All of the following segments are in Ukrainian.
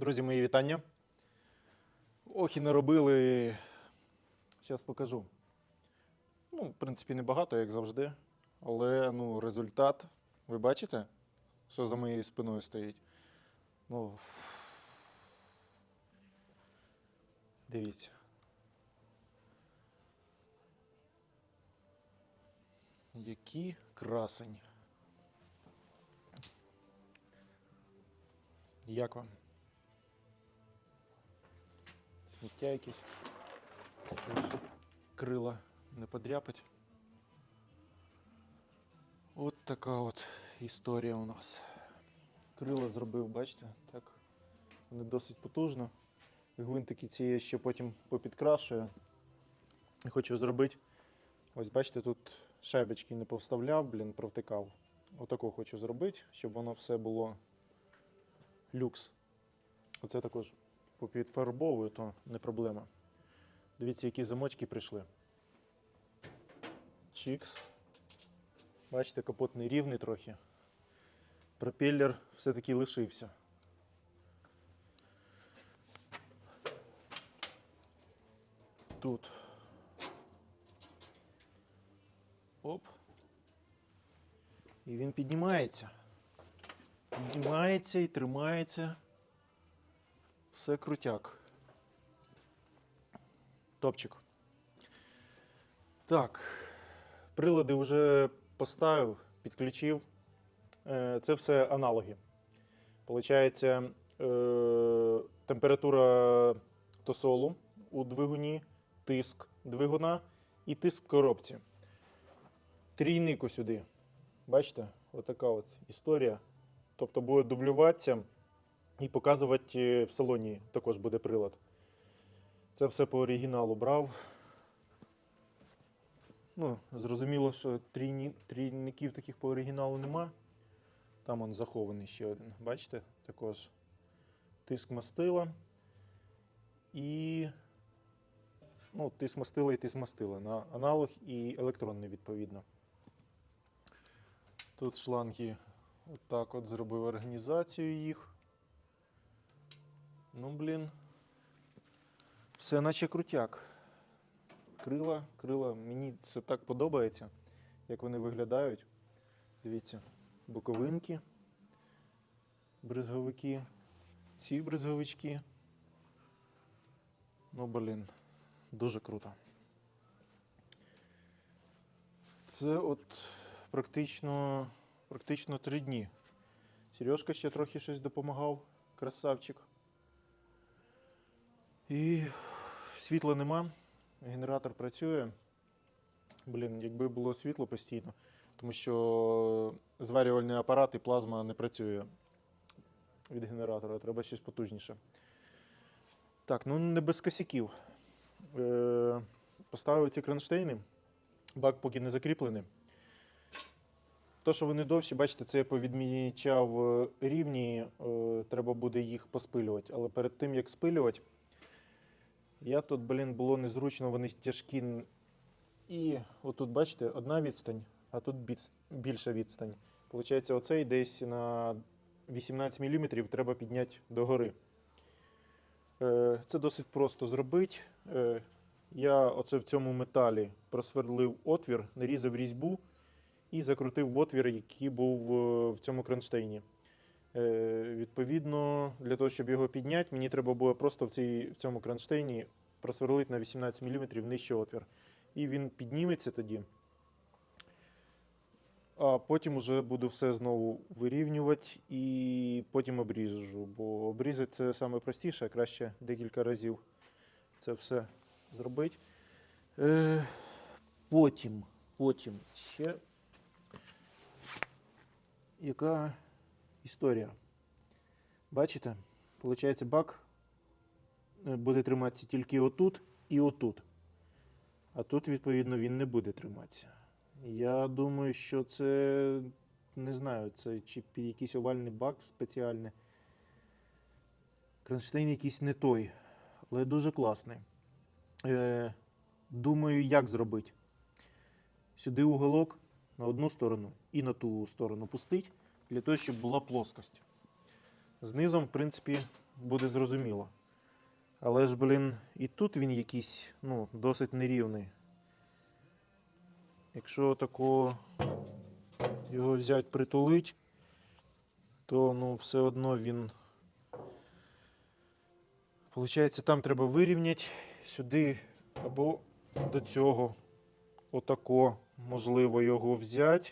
Друзі, мої вітання. Ох, і наробили. Зараз покажу. Ну, в принципі, небагато, як завжди. Але ну, результат. Ви бачите, що за моєю спиною стоїть? Ну. Дивіться. Які красень. Як вам? Сміття якесь. Крила не подряпать. От така от історія у нас. Крила зробив, бачите, так. Вони досить потужно. Гвинтики ці я ще потім попідкрашую. Хочу зробити. Ось бачите, тут шайбочки не повставляв, блін, провтикав. Отаку хочу зробити, щоб воно все було люкс. Оце також попідфарбовую, то не проблема. Дивіться, які замочки прийшли. Чікс. Бачите, капот не рівний трохи. Пропеллер все-таки лишився. Тут. Оп. І він піднімається. Піднімається і тримається. Все крутяк. Топчик. Так. Прилади вже поставив, підключив. Е, Це все аналоги. Получається, е, температура тосолу у двигуні, тиск двигуна і тиск в коробці. Трійнику сюди. Бачите, отака от історія. Тобто буде дублюватися і показувати в салоні також буде прилад. Це все по оригіналу брав. Ну, зрозуміло, що трійні, трійників таких по оригіналу нема. Там он захований ще один. Бачите? Також тиск мастила. І ну, тиск мастила і тиск мастила. На аналог і електронний, відповідно. Тут шланги отак от зробив організацію їх. Ну, блін. Все наче крутяк. Крила, крила, мені це так подобається, як вони виглядають. Дивіться, боковинки, бризговики, ці бризговички. Ну, блін, дуже круто. Це от практично, практично три дні. Сережка ще трохи щось допомагав, красавчик. І світла нема, генератор працює. Блін, якби було світло постійно, тому що зварювальний апарат і плазма не працює від генератора, треба щось потужніше. Так, ну не без косяків. Е, поставив ці кронштейни, бак поки не закріплений. То, що вони довші, бачите, це я повідмічав е, рівні, е, треба буде їх поспилювати. Але перед тим, як спилювати, я тут, блін, було незручно, вони тяжкі. І отут, бачите, одна відстань, а тут більша відстань. Получається, оцей десь на 18 мм треба підняти догори. Е, Це досить просто зробити. Е, Я оце в цьому металі просверлив отвір, нарізав різьбу і закрутив отвір, який був е, в цьому кронштейні. Е, Відповідно, для того, щоб його підняти, мені треба було просто в, цій, в цьому кронштейні просверлити на 18 мм нижче отвір. І він підніметься тоді. А потім вже буду все знову вирівнювати і потім обріжу. Бо обрізати це саме простіше, краще декілька разів це все зробити. Е, потім, потім ще яка історія? Бачите? Получається, бак е, буде триматися тільки отут і отут. А тут, відповідно, він не буде триматися. Я думаю, що це не знаю, це чи під якийсь овальний бак спеціальний. Кронштейн якийсь не той, але дуже класний. Е, думаю, як зробити. Сюди уголок на одну сторону і на ту сторону пустить, для того, щоб була плоскость. Знизом, в принципі, буде зрозуміло. Але ж, блін, і тут він якийсь, ну, досить нерівний. Якщо тако його взять притулить, то ну, все одно він. Получається, там треба вирівняти сюди або до цього. Отако можливо його взяти,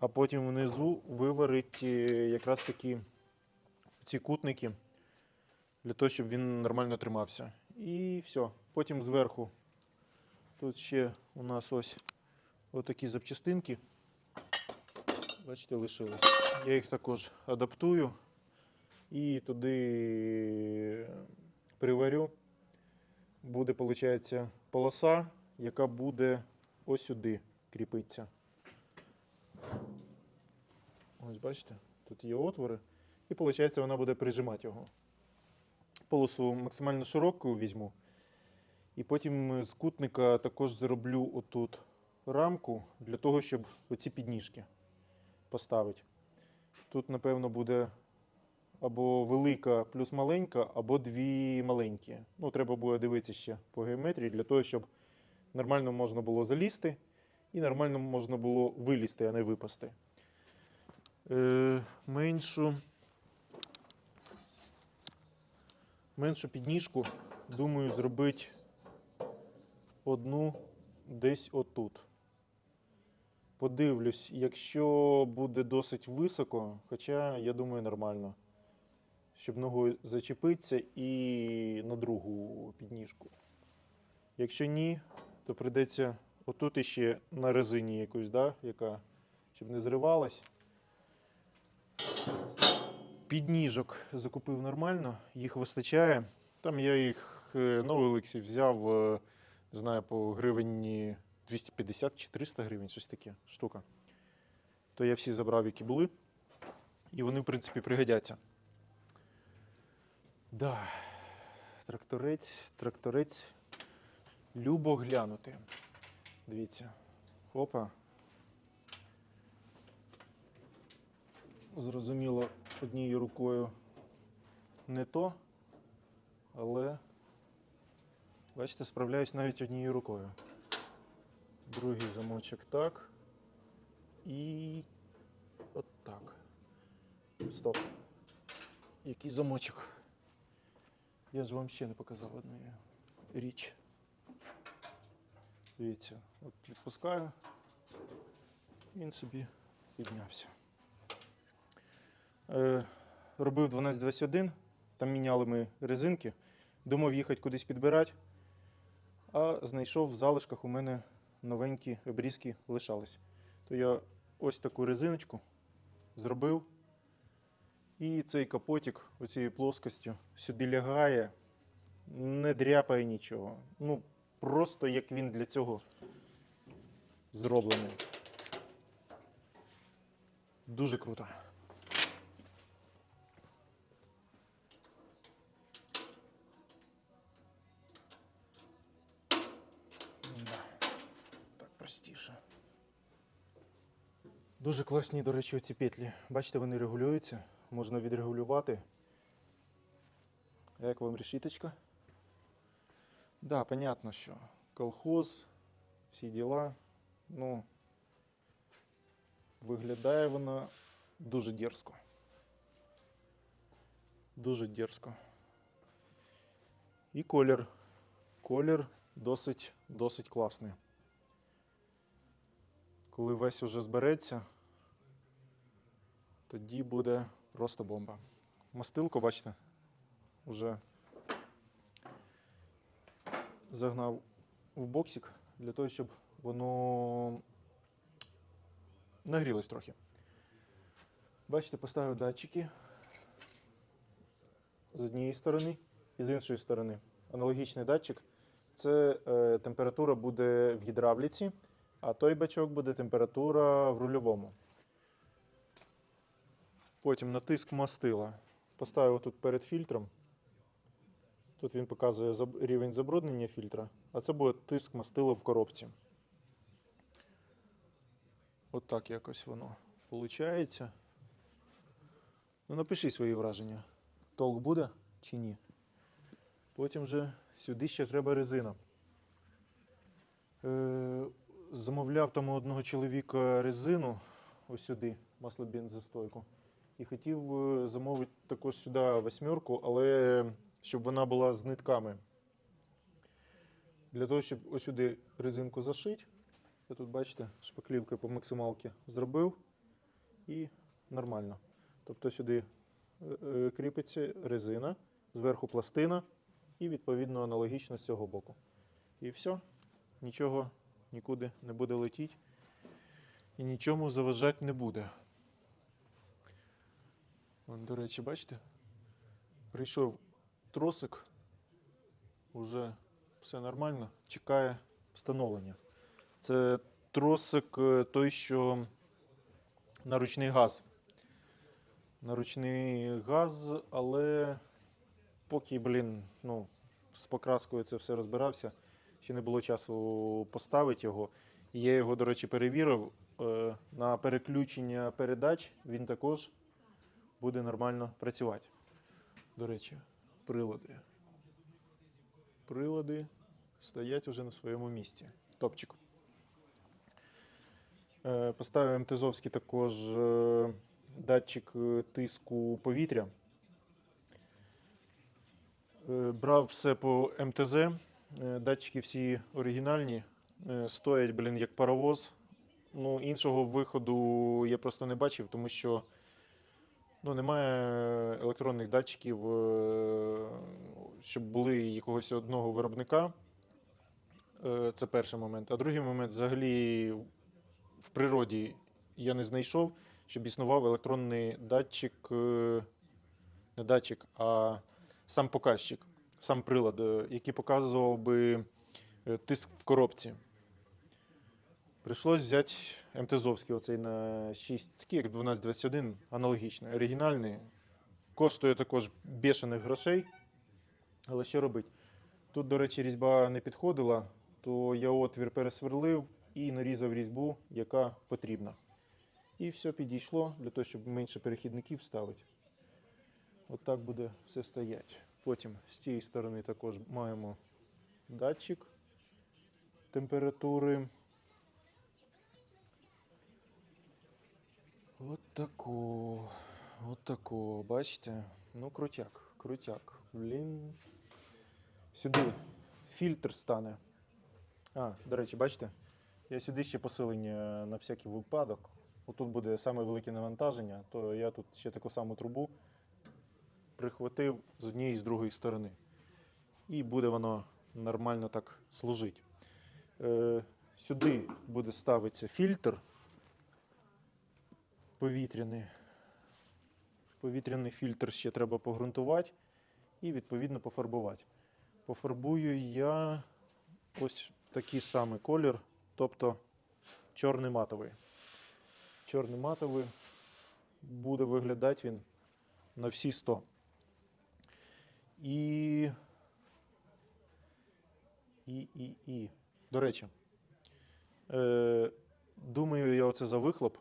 а потім внизу виварити е, якраз такі ці кутники для того, щоб він нормально тримався. І все. Потім зверху. Тут ще у нас ось отакі запчастинки. Бачите, лишились. Я їх також адаптую і туди приварю. Буде, виходить, полоса, яка буде ось сюди кріпитися. Ось бачите, тут є отвори. І виходить, вона буде прижимати його. Полосу максимально широку візьму. І потім з кутника також зроблю отут рамку для того, щоб оці підніжки поставити. Тут, напевно, буде або велика плюс маленька, або дві маленькі. Ну, треба буде дивитися ще по геометрії для того, щоб нормально можна було залізти і нормально можна було вилізти, а не випасти. Е, меншу, меншу підніжку, думаю, зробити одну десь отут. Подивлюсь, якщо буде досить високо, хоча я думаю нормально, щоб ногою зачепитися і на другу підніжку. Якщо ні, то прийдеться отут іще на резині якусь, да, яка щоб не зривалась. Підніжок закупив нормально, їх вистачає. Там я їх е, на Олексі взяв, е, знаю, по гривені 250 чи 300 гривень, щось таке штука. То я всі забрав, які були. І вони, в принципі, пригодяться. Да. Тракторець, тракторець. Любо глянути. Дивіться. Опа. Зрозуміло, однією рукою не то, але, бачите, справляюсь навіть однією рукою. Другий замочок так. І от так. Стоп. Який замочок? Я ж вам ще не показав одну річ. Дивіться, от відпускаю, він собі піднявся. Е, робив 1221, там міняли ми резинки, думав їхати кудись підбирати, а знайшов в залишках у мене новенькі обрізки лишались. То я ось таку резиночку зробив. І цей капотик оцією плоскостю сюди лягає, не дряпає нічого. Ну, просто як він для цього зроблений. Дуже круто. Дуже класні, до речі, ці петлі. Бачите, вони регулюються, можна відрегулювати. Як вам решіточка? Да, понятно, що колхоз, всі діла. Ну, виглядає вона дуже дерзко. Дуже дерзко. І колір. Колір досить, досить класний. Коли весь уже збереться, тоді буде просто бомба. Мастилку, бачите, вже загнав в боксик для того, щоб воно нагрілось трохи. Бачите, поставив датчики з однієї сторони і з іншої сторони. Аналогічний датчик. Це е, температура буде в гідравліці, а той бачок буде температура в рульовому. Потім натиск мастила. Поставив тут перед фільтром. Тут він показує рівень забруднення фільтра, а це буде тиск мастила в коробці. От так якось воно виходить. Ну, напиши свої враження. толк буде чи ні. Потім вже сюди ще треба резина. Е, замовляв там у одного чоловіка резину, ось сюди, маслобензостойку. І хотів е, замовити також сюди восьмерку, але щоб вона була з нитками. Для того, щоб ось сюди резинку зашити, я тут, бачите, шпаклівкою по максималці зробив і нормально. Тобто сюди е, е, кріпиться резина, зверху пластина і відповідно аналогічно з цього боку. І все, нічого нікуди не буде летіти і нічому заважати не буде. Вон, до речі, бачите? Прийшов тросик, уже все нормально, чекає встановлення. Це тросик е, той, що на ручний газ. На ручний газ, але поки, блін, ну, з покраскою це все розбирався, ще не було часу поставити його. Я його, до речі, перевірив. е, На переключення передач він також буде нормально працювати. До речі, прилади. Прилади стоять уже на своєму місці. Топчик. Е, Поставив МТЗовський також е, датчик е, тиску повітря. Брав все по МТЗ. Датчики всі оригінальні. Стоять, блін, як паровоз. Ну, іншого виходу я просто не бачив, тому що ну, немає електронних датчиків, е, щоб були якогось одного виробника. Е, Це перший момент. А другий момент, взагалі, в природі я не знайшов, щоб існував електронний датчик, е, не датчик, а сам показчик, сам прилад, який показував би тиск в коробці. Прийшлось взяти МТЗовський, оцей на 6, такий як 1221, аналогічний, оригінальний. Коштує також бешених грошей. Але що робити? Тут, до речі, різьба не підходила, то я отвір пересверлив і нарізав різьбу, яка потрібна. І все підійшло для того, щоб менше перехідників ставити. От так буде все стояти. Потім з цієї сторони також маємо датчик температури. От тако. От тако. Бачите? Ну, крутяк, крутяк. Блін. Сюди фільтр стане. А, до речі, бачите? Я сюди ще посилення на всякий випадок. Отут буде саме велике навантаження, то я тут ще таку саму трубу прихватив з однієї і з другої сторони. І буде воно нормально так служити. Е, сюди буде ставитися фільтр повітряний. Повітряний фільтр ще треба погрунтувати і відповідно пофарбувати. Пофарбую я ось в такий самий колір, тобто чорний матовий. Чорний матовий буде виглядати він на всі 100. І. І, і, і. До речі, е, думаю, я оце за вихлоп.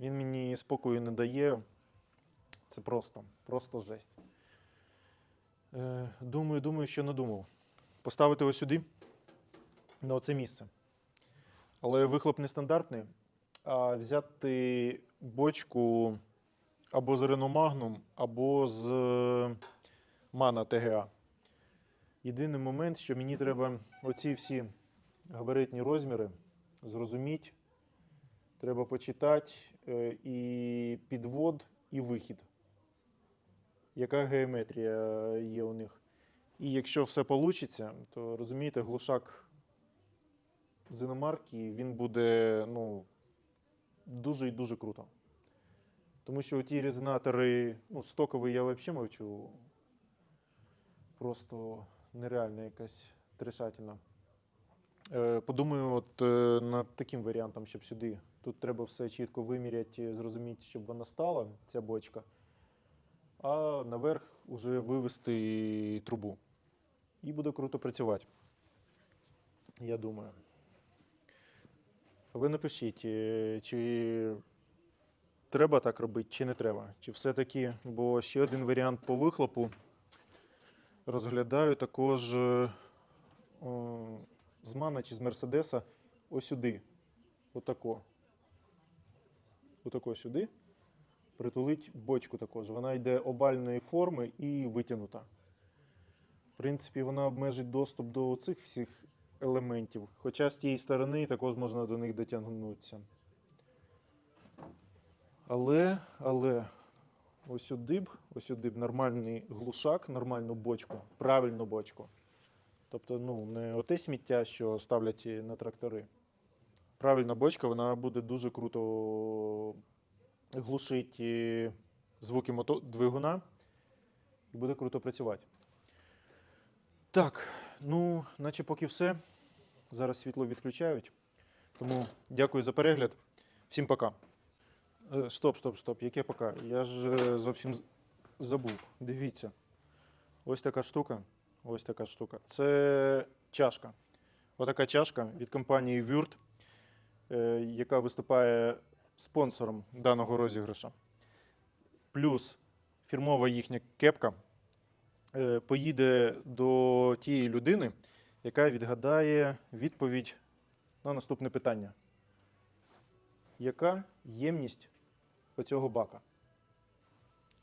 Він мені спокою не дає. Це просто, просто жесть. Е, думаю, думаю, що надумав. Поставити ось сюди, на оце місце. Але вихлоп нестандартний, а взяти бочку або з Renault або з е, Mana TGA. Єдиний момент, що мені треба оці всі габаритні розміри зрозуміти, треба почитати і підвод, і вихід. Яка геометрія є у них. І якщо все вийде, то розумієте, глушак з він буде ну, дуже і дуже круто. Тому що ті резонатори, ну, стокові я взагалі мовчу. Просто нереальна якась трешатіна. Е, подумаю, от е, над таким варіантом, щоб сюди. Тут треба все чітко виміряти, зрозуміти, щоб вона стала, ця бочка. А наверх вже вивести трубу. І буде круто працювати. Я думаю. Ви напишіть, е, чи треба так робити чи не треба? Чи все-таки, бо ще один варіант по вихлопу розглядаю також е, о, з Мана чи з Мерседеса ось сюди. Отако. Отако сюди. Притулить бочку також. Вона йде овальної форми і витягнута. В принципі, вона обмежить доступ до цих всіх елементів. Хоча з тієї сторони також можна до них дотягнутися. Але, але, ось сюди б, ось б нормальний глушак, нормальну бочку, правильну бочку. Тобто, ну, не оте сміття, що ставлять на трактори. Правильна бочка, вона буде дуже круто глушити звуки мото... двигуна і буде круто працювати. Так, ну, наче поки все. Зараз світло відключають. Тому дякую за перегляд. Всім пока. Е, Стоп, стоп, стоп. Яке пока? Я ж е, зовсім забув. Дивіться. Ось така штука. Ось така штука. Це чашка. Отака чашка від компанії е, яка виступає спонсором даного розіграша. Плюс фірмова їхня кепка е, поїде до тієї людини, яка відгадає відповідь на наступне питання. Яка ємність оцього бака?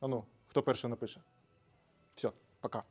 Ану, хто перший напише? Все, пока.